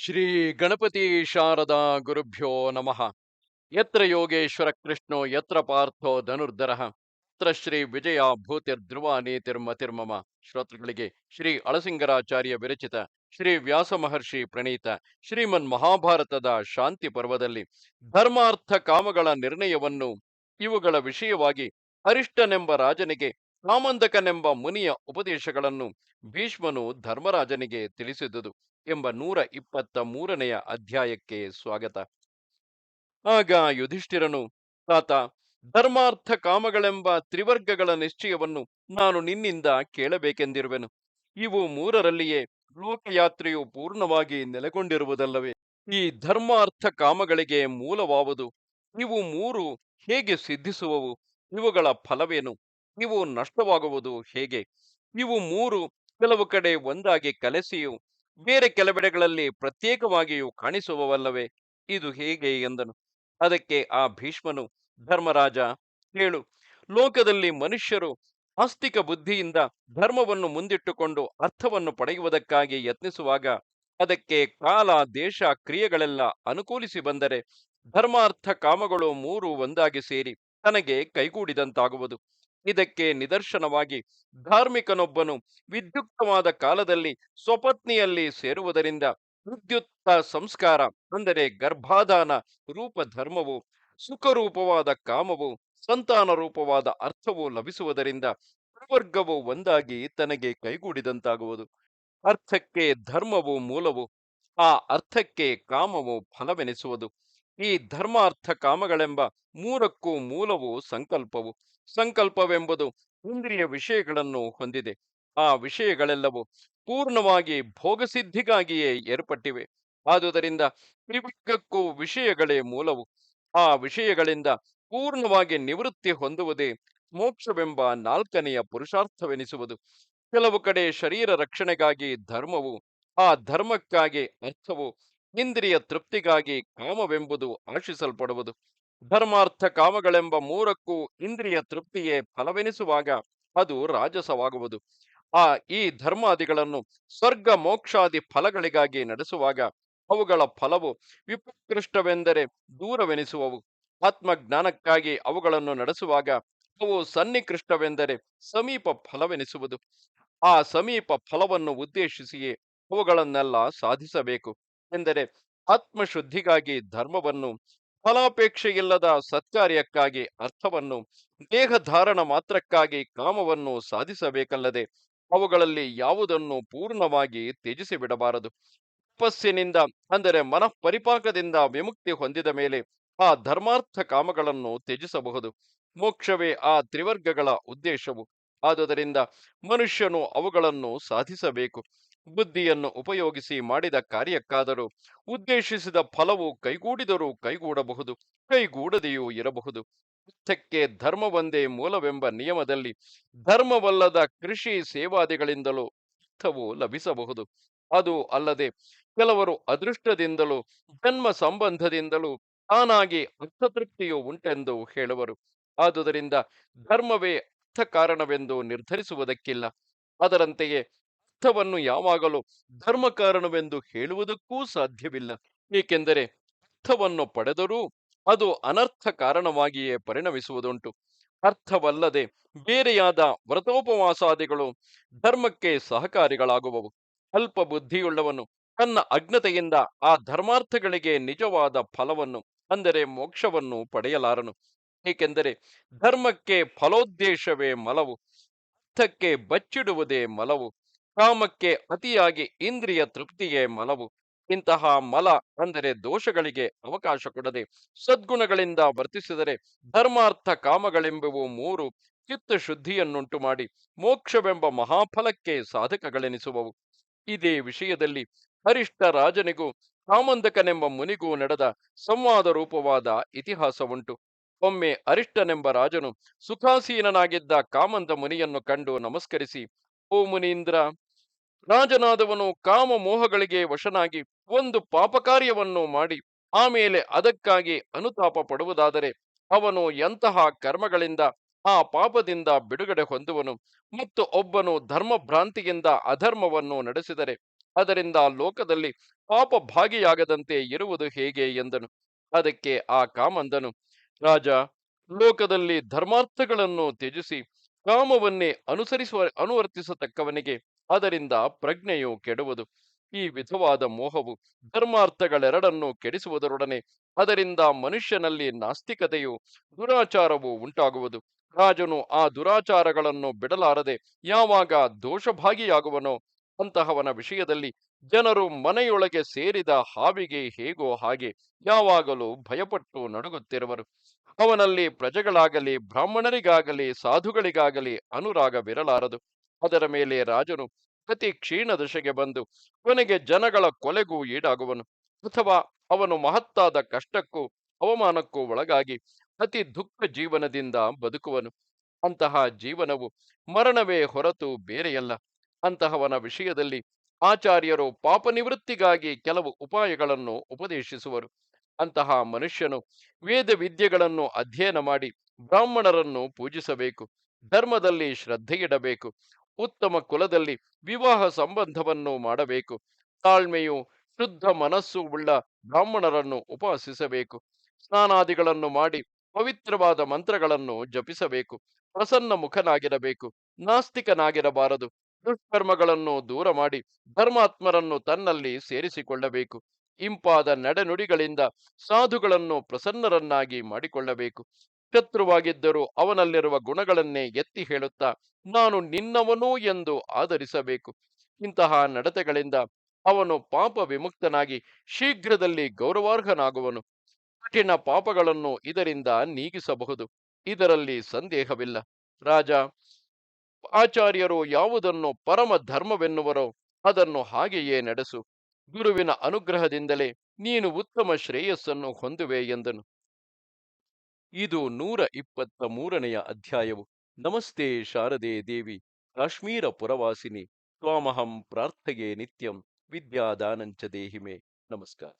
ಶ್ರೀ ಗಣಪತಿ ಶಾರದಾ ಗುರುಭ್ಯೋ ನಮಃ. ಯತ್ರ ಯೋಗೇಶ್ವರ ಕೃಷ್ಣೋ ಯತ್ರ ಪಾರ್ಥೋ ಧನುರ್ಧರ. ಯತ್ರ ಶ್ರೀ ವಿಜಯ ಭೂತಿರ್ಧ್ರುವ ನೀತಿರ್ಮತಿರ್ಮಮ ಶ್ರೋತೃಗಳಿಗೆ ಶ್ರೀ ಅಳಸಿಂಗರಾಚಾರ್ಯ ವಿರಚಿತ ಶ್ರೀ ವ್ಯಾಸ ಮಹರ್ಷಿ ಪ್ರಣೀತ ಶ್ರೀಮನ್ ಮಹಾಭಾರತದ ಶಾಂತಿ ಪರ್ವದಲ್ಲಿ ಧರ್ಮಾರ್ಥ ಕಾಮಗಳ ನಿರ್ಣಯವನ್ನು ಇವುಗಳ ವಿಷಯವಾಗಿ ಅರಿಷ್ಟನೆಂಬ ರಾಜನಿಗೆ ಕಾಮಂದಕನೆಂಬ ಮುನಿಯ ಉಪದೇಶಗಳನ್ನು ಭೀಷ್ಮನು ಧರ್ಮರಾಜನಿಗೆ ತಿಳಿಸಿದುದು ಎಂಬ ನೂರ ಇಪ್ಪತ್ತ ಮೂರನೆಯ ಅಧ್ಯಾಯಕ್ಕೆ ಸ್ವಾಗತ. ಆಗ ಯುಧಿಷ್ಠಿರನು, ತಾತ, ಧರ್ಮಾರ್ಥ ಕಾಮಗಳೆಂಬ ತ್ರಿವರ್ಗಗಳ ನಿಶ್ಚಯವನ್ನು ನಾನು ನಿನ್ನಿಂದ ಕೇಳಬೇಕೆಂದಿರುವೆನು. ಇವು ಮೂರರಲ್ಲಿಯೇ ಲೋಕಯಾತ್ರೆಯು ಪೂರ್ಣವಾಗಿ ನೆಲೆಗೊಂಡಿರುವುದಲ್ಲವೇ? ಈ ಧರ್ಮಾರ್ಥ ಕಾಮಗಳಿಗೆ ಮೂಲವಾವುದು? ಇವು ಮೂರು ಹೇಗೆ ಸಿದ್ಧಿಸುವವು? ಇವುಗಳ ಫಲವೇನು? ಇವು ನಷ್ಟವಾಗುವುದು ಹೇಗೆ? ಇವು ಮೂರು, ಕೆಲವು ಕಡೆ ಒಂದಾಗಿ ಕಲಸಿಯು, ಬೇರೆ ಕೆಲವೆಡೆಗಳಲ್ಲಿ ಪ್ರತ್ಯೇಕವಾಗಿಯೂ ಕಾಣಿಸುವವಲ್ಲವೇ? ಇದು ಹೇಗೆ ಎಂದನು. ಅದಕ್ಕೆ ಆ ಭೀಷ್ಮನು, ಧರ್ಮರಾಜ, ಹೇಳು. ಲೋಕದಲ್ಲಿ ಮನುಷ್ಯರು ಆಸ್ತಿಕ ಬುದ್ಧಿಯಿಂದ ಧರ್ಮವನ್ನು ಮುಂದಿಟ್ಟುಕೊಂಡು ಅರ್ಥವನ್ನು ಪಡೆಯುವುದಕ್ಕಾಗಿ ಯತ್ನಿಸುವಾಗ, ಅದಕ್ಕೆ ಕಾಲ, ದೇಶ, ಕ್ರಿಯೆಗಳೆಲ್ಲ ಅನುಕೂಲಿಸಿ ಬಂದರೆ ಧರ್ಮಾರ್ಥ ಕಾಮಗಳು ಮೂರು ಒಂದಾಗಿ ಸೇರಿ ತನಗೆ ಕೈಗೂಡಿದಂತಾಗುವುದು. ಇದಕ್ಕೆ ನಿದರ್ಶನವಾಗಿ ಧಾರ್ಮಿಕನೊಬ್ಬನು ವಿದ್ಯುಕ್ತವಾದ ಕಾಲದಲ್ಲಿ ಸ್ವಪತ್ನಿಯಲ್ಲಿ ಸೇರುವುದರಿಂದ ವಿದ್ಯುತ್ತ ಸಂಸ್ಕಾರ, ಅಂದರೆ ಗರ್ಭಾಧಾನ ರೂಪ ಧರ್ಮವು ಸುಖರೂಪವಾದ ಕಾಮವು ಸಂತಾನ ರೂಪವಾದ ಅರ್ಥವು ಲಭಿಸುವುದರಿಂದ ತ್ರಿವರ್ಗವು ಒಂದಾಗಿ ತನಗೆ ಕೈಗೂಡಿದಂತಾಗುವುದು. ಅರ್ಥಕ್ಕೆ ಧರ್ಮವು ಮೂಲವು, ಆ ಅರ್ಥಕ್ಕೆ ಕಾಮವು ಫಲವೆನಿಸುವುದು. ಈ ಧರ್ಮಾರ್ಥ ಕಾಮಗಳೆಂಬ ಮೂರಕ್ಕೂ ಮೂಲವು ಸಂಕಲ್ಪವು. ಸಂಕಲ್ಪವೆಂಬುದು ಇಂದ್ರಿಯ ವಿಷಯಗಳನ್ನು ಹೊಂದಿದೆ. ಆ ವಿಷಯಗಳೆಲ್ಲವೂ ಪೂರ್ಣವಾಗಿ ಭೋಗಸಿದ್ಧಿಗಾಗಿಯೇ ಏರ್ಪಟ್ಟಿವೆ. ಆದುದರಿಂದ ತ್ರಿವಿಗಕ್ಕೂ ವಿಷಯಗಳೇ ಮೂಲವು. ಆ ವಿಷಯಗಳಿಂದ ಪೂರ್ಣವಾಗಿ ನಿವೃತ್ತಿ ಹೊಂದುವುದೇ ಮೋಕ್ಷವೆಂಬ ನಾಲ್ಕನೆಯ ಪುರುಷಾರ್ಥವೆನಿಸುವುದು. ಕೆಲವು ಕಡೆ ಶರೀರ ರಕ್ಷಣೆಗಾಗಿ ಧರ್ಮವು, ಆ ಧರ್ಮಕ್ಕಾಗಿ ಅರ್ಥವು, ಇಂದ್ರಿಯ ತೃಪ್ತಿಗಾಗಿ ಕಾಮವೆಂಬುದು ಆಶಿಸಲ್ಪಡುವುದು. ಧರ್ಮಾರ್ಥ ಕಾಮಗಳೆಂಬ ಮೂರಕ್ಕೂ ಇಂದ್ರಿಯ ತೃಪ್ತಿಯೇ ಫಲವೆನಿಸುವಾಗ ಅದು ರಾಜಸವಾಗುವುದು. ಆ ಈ ಧರ್ಮಾದಿಗಳನ್ನು ಸ್ವರ್ಗ ಮೋಕ್ಷಾದಿ ಫಲಗಳಿಗಾಗಿ ನಡೆಸುವಾಗ ಅವುಗಳ ಫಲವು ವಿಪಕೃಷ್ಟವೆಂದರೆ ದೂರವೆನಿಸುವವು. ಆತ್ಮಜ್ಞಾನಕ್ಕಾಗಿ ಅವುಗಳನ್ನು ನಡೆಸುವಾಗ ಅವು ಸನ್ನಿಕೃಷ್ಟವೆಂದರೆ ಸಮೀಪ ಫಲವೆನಿಸುವುದು. ಆ ಸಮೀಪ ಫಲವನ್ನು ಉದ್ದೇಶಿಸಿಯೇ ಅವುಗಳನ್ನೆಲ್ಲ ಸಾಧಿಸಬೇಕು. ಎಂದರೆ ಆತ್ಮಶುದ್ಧಿಗಾಗಿ ಧರ್ಮವನ್ನು ಫಲಾಪೇಕ್ಷೆಯಿಲ್ಲದ ಸತ್ಕಾರ್ಯಕ್ಕಾಗಿ, ಅರ್ಥವನ್ನು, ದೇಹಧಾರಣ ಮಾತ್ರಕ್ಕಾಗಿ ಕಾಮವನ್ನು ಸಾಧಿಸಬೇಕಲ್ಲದೆ, ಅವುಗಳಲ್ಲಿ ಯಾವುದನ್ನು ಪೂರ್ಣವಾಗಿ ತ್ಯಜಿಸಿ ಬಿಡಬಾರದು ತಪಸ್ಸಿನಿಂದ, ಅಂದರೆ ಮನಃಪರಿಪಾಕದಿಂದ ವಿಮುಕ್ತಿ ಹೊಂದಿದ ಮೇಲೆ ಆ ಧರ್ಮಾರ್ಥ ಕಾಮಗಳನ್ನು ತ್ಯಜಿಸಬಹುದು. ಮೋಕ್ಷವೇ ಆ ತ್ರಿವರ್ಗಗಳ ಉದ್ದೇಶವು. ಆದುದರಿಂದ ಮನುಷ್ಯನು ಅವುಗಳನ್ನು ಸಾಧಿಸಬೇಕು. ಬುದ್ಧಿಯನ್ನು ಉಪಯೋಗಿಸಿ ಮಾಡಿದ ಕಾರ್ಯಕ್ಕಾದರೂ ಉದ್ದೇಶಿಸಿದ ಫಲವು ಕೈಗೂಡಿದರೂ ಕೈಗೂಡಬಹುದು, ಕೈಗೂಡದೆಯೂ ಇರಬಹುದು. ಅರ್ಥಕ್ಕೆ ಒಂದೇ ಮೂಲವೆಂಬ ನಿಯಮದಲ್ಲಿ ಧರ್ಮವಲ್ಲದ ಕೃಷಿ ಸೇವಾದಿಗಳಿಂದಲೂ ಅರ್ಥವು ಲಭಿಸಬಹುದು. ಅದು ಅಲ್ಲದೆ ಕೆಲವರು ಅದೃಷ್ಟದಿಂದಲೂ ಜನ್ಮ ಸಂಬಂಧದಿಂದಲೂ ತಾನಾಗಿ ಅರ್ಥತೃಪ್ತಿಯು ಉಂಟೆಂದು ಹೇಳುವರು. ಆದುದರಿಂದ ಧರ್ಮವೇ ಅರ್ಥ ಕಾರಣವೆಂದು ನಿರ್ಧರಿಸುವುದಕ್ಕಿಲ್ಲ. ಅದರಂತೆಯೇ ಅರ್ಥವನ್ನು ಯಾವಾಗಲೂ ಧರ್ಮ ಕಾರಣವೆಂದು ಹೇಳುವುದಕ್ಕೂ ಸಾಧ್ಯವಿಲ್ಲ. ಏಕೆಂದರೆ ಅರ್ಥವನ್ನು ಪಡೆದರೂ ಅದು ಅನರ್ಥ ಕಾರಣವಾಗಿಯೇ ಪರಿಣಮಿಸುವುದುಂಟು. ಅರ್ಥವಲ್ಲದೆ ಬೇರೆಯಾದ ವ್ರತೋಪವಾಸಾದಿಗಳು ಧರ್ಮಕ್ಕೆ ಸಹಕಾರಿಗಳಾಗುವವು. ಅಲ್ಪ ಬುದ್ಧಿಯುಳ್ಳವನು ತನ್ನ ಅಜ್ಞತೆಯಿಂದ ಆ ಧರ್ಮಾರ್ಥಗಳಿಗೆ ನಿಜವಾದ ಫಲವನ್ನು, ಅಂದರೆ ಮೋಕ್ಷವನ್ನು ಪಡೆಯಲಾರನು. ಏಕೆಂದರೆ ಧರ್ಮಕ್ಕೆ ಫಲೋದ್ದೇಶವೇ ಮಲವು, ಅರ್ಥಕ್ಕೆ ಬಚ್ಚಿಡುವುದೇ ಮಲವು, ಕಾಮಕ್ಕೆ ಅತಿಯಾಗಿ ಇಂದ್ರಿಯ ತೃಪ್ತಿಯೇ ಮಲವು. ಇಂತಹ ಮಲ ಅಂದರೆ ದೋಷಗಳಿಗೆ ಅವಕಾಶ ಕೊಡದೆ ಸದ್ಗುಣಗಳಿಂದ ವರ್ತಿಸಿದರೆ ಧರ್ಮಾರ್ಥ ಕಾಮಗಳೆಂಬುವು ಮೂರು ಚಿತ್ತ ಶುದ್ಧಿಯನ್ನುಂಟು ಮಾಡಿ ಮೋಕ್ಷವೆಂಬ ಮಹಾಫಲಕ್ಕೆ ಸಾಧಕಗಳೆನಿಸುವವು. ಇದೇ ವಿಷಯದಲ್ಲಿ ಹರಿಷ್ಠ ರಾಜನಿಗೂ ಕಾಮಂದಕನೆಂಬ ಮುನಿಗೂ ನಡೆದ ಸಂವಾದ ರೂಪವಾದ ಇತಿಹಾಸವುಂಟು. ಒಮ್ಮೆ ಅರಿಷ್ಟನೆಂಬ ರಾಜನು ಸುಖಾಸೀನನಾಗಿದ್ದ ಕಾಮಂದ ಮುನಿಯನ್ನು ಕಂಡು ನಮಸ್ಕರಿಸಿ, ಓ ಮುನೀಂದ್ರ, ರಾಜನಾದವನು ಕಾಮ ಮೋಹಗಳಿಗೆ ವಶನಾಗಿ ಒಂದು ಪಾಪಕಾರ್ಯವನ್ನು ಮಾಡಿ ಆಮೇಲೆ ಅದಕ್ಕಾಗಿ ಅನುತಾಪ ಪಡುವುದಾದರೆ ಅವನು ಎಂತಹ ಕರ್ಮಗಳಿಂದ ಆ ಪಾಪದಿಂದ ಬಿಡುಗಡೆ ಹೊಂದುವನು ಮತ್ತು ಒಬ್ಬನು ಧರ್ಮಭ್ರಾಂತಿಯಿಂದ ಅಧರ್ಮವನ್ನು ನಡೆಸಿದರೆ ಅದರಿಂದ ಲೋಕದಲ್ಲಿ ಪಾಪ ಭಾಗಿಯಾಗದಂತೆ ಇರುವುದು ಹೇಗೆ? ಎಂದನು. ಅದಕ್ಕೆ ಆ ಕಾಮಂದನು ರಾಜ, ಲೋಕದಲ್ಲಿ ಧರ್ಮಾರ್ಥಗಳನ್ನು ತ್ಯಜಿಸಿ, ಕಾಮವನ್ನೇ ಅನುಸರಿಸುವ, ಅನುವರ್ತಿಸತಕ್ಕವನಿಗೆ ಅದರಿಂದ ಪ್ರಜ್ಞೆಯು ಕೆಡುವುದು. ಈ ವಿಧವಾದ ಮೋಹವು ಧರ್ಮಾರ್ಥಗಳೆರಡನ್ನು ಕೆಡಿಸುವುದರೊಡನೆ ಅದರಿಂದ ಮನುಷ್ಯನಲ್ಲಿ ನಾಸ್ತಿಕತೆಯು ದುರಾಚಾರವು ಉಂಟಾಗುವುದು. ರಾಜನು ಆ ದುರಾಚಾರಗಳನ್ನು ಬಿಡಲಾರದೆ ಯಾವಾಗ ದೋಷಭಾಗಿಯಾಗುವನೋ ಅಂತಹವನ ವಿಷಯದಲ್ಲಿ ಜನರು ಮನೆಯೊಳಗೆ ಸೇರಿದ ಹಾವಿಗೆ ಹೇಗೋ ಹಾಗೆ ಯಾವಾಗಲೂ ಭಯಪಟ್ಟು ನಡುಗುತ್ತಿರುವರು. ಅವನಲ್ಲಿ ಪ್ರಜೆಗಳಾಗಲಿ, ಬ್ರಾಹ್ಮಣರಿಗಾಗಲಿ, ಸಾಧುಗಳಿಗಾಗಲಿ ಅನುರಾಗವಿರಲಾರದು. ಅದರ ಮೇಲೆ ರಾಜನು ಅತಿ ಕ್ಷೀಣ ದಶೆಗೆ ಬಂದು ಕೊನೆಗೆ ಜನಗಳ ಕೊಲೆಗೂ ಈಡಾಗುವನು. ಅಥವಾ ಅವನು ಮಹತ್ತಾದ ಕಷ್ಟಕ್ಕೂ ಅವಮಾನಕ್ಕೂ ಒಳಗಾಗಿ ಅತಿ ದುಃಖ ಜೀವನದಿಂದ ಬದುಕುವನು. ಅಂತಹ ಜೀವನವು ಮರಣವೇ ಹೊರತು ಬೇರೆಯಲ್ಲ. ಅಂತಹವನ ವಿಷಯದಲ್ಲಿ ಆಚಾರ್ಯರು ಪಾಪ ನಿವೃತ್ತಿಗಾಗಿ ಕೆಲವು ಉಪಾಯಗಳನ್ನು ಉಪದೇಶಿಸುವರು. ಅಂತಹ ಮನುಷ್ಯನು ವೇದ ವಿದ್ಯೆಗಳನ್ನು ಅಧ್ಯಯನ ಮಾಡಿ ಬ್ರಾಹ್ಮಣರನ್ನು ಪೂಜಿಸಬೇಕು, ಧರ್ಮದಲ್ಲಿ ಶ್ರದ್ಧೆಯಿಡಬೇಕು, ಉತ್ತಮ ಕುಲದಲ್ಲಿ ವಿವಾಹ ಸಂಬಂಧವನ್ನು ಮಾಡಬೇಕು, ತಾಳ್ಮೆಯು ಶುದ್ಧ ಮನಸ್ಸು ಉಳ್ಳ ಬ್ರಾಹ್ಮಣರನ್ನು ಉಪಾಸಿಸಬೇಕು, ಸ್ನಾನಾದಿಗಳನ್ನು ಮಾಡಿ ಪವಿತ್ರವಾದ ಮಂತ್ರಗಳನ್ನು ಜಪಿಸಬೇಕು ಪ್ರಸನ್ನ ಮುಖನಾಗಿರಬೇಕು ನಾಸ್ತಿಕನಾಗಿರಬಾರದು ದುಷ್ಕರ್ಮಗಳನ್ನು ದೂರ ಮಾಡಿ ಧರ್ಮಾತ್ಮರನ್ನು ತನ್ನಲ್ಲಿ ಸೇರಿಸಿಕೊಳ್ಳಬೇಕು. ಇಂಪಾದ ನಡೆನುಡಿಗಳಿಂದ ಸಾಧುಗಳನ್ನು ಪ್ರಸನ್ನರನ್ನಾಗಿ ಮಾಡಿಕೊಳ್ಳಬೇಕು. ಶತ್ರುವಾಗಿದ್ದರೂ ಅವನಲ್ಲಿರುವ ಗುಣಗಳನ್ನೇ ಎತ್ತಿ ಹೇಳುತ್ತಾ, ನಾನು ನಿನ್ನವನು ಎಂದು ಆಧರಿಸಬೇಕು. ಇಂತಹ ನಡತೆಗಳಿಂದ ಅವನು ಪಾಪ ವಿಮುಕ್ತನಾಗಿ ಶೀಘ್ರದಲ್ಲಿ ಗೌರವಾರ್ಹನಾಗುವನು. ಕಠಿಣ ಪಾಪಗಳನ್ನು ಇದರಿಂದ ನೀಗಿಸಬಹುದು. ಇದರಲ್ಲಿ ಸಂದೇಹವಿಲ್ಲ. ರಾಜ ಆಚಾರ್ಯರು ಯಾವುದನ್ನು ಪರಮ ಧರ್ಮವೆನ್ನುವರೋ ಅದನ್ನು ಹಾಗೆಯೇ ನಡೆಸು. ಗುರುವಿನ ಅನುಗ್ರಹದಿಂದಲೇ ನೀನು ಉತ್ತಮ ಶ್ರೇಯಸ್ಸನ್ನು ಹೊಂದುವೆ ಎಂದನು. ಇದು ನೂರ ಇಪ್ಪತ್ತ ಮೂರನೆಯ ಅಧ್ಯಾಯವು. ನಮಸ್ತೆ ಶಾರದೆ ದೇವಿ, ಕಾಶ್ಮೀರ ಪುರವಾಸಿನಿ, ತ್ವಾಮಹಂ ಪ್ರಾರ್ಥಗೆ ನಿತ್ಯಂ, ವಿದ್ಯಾದಾನಂಚ ದೇಹಿಮೆ. ನಮಸ್ಕಾರ.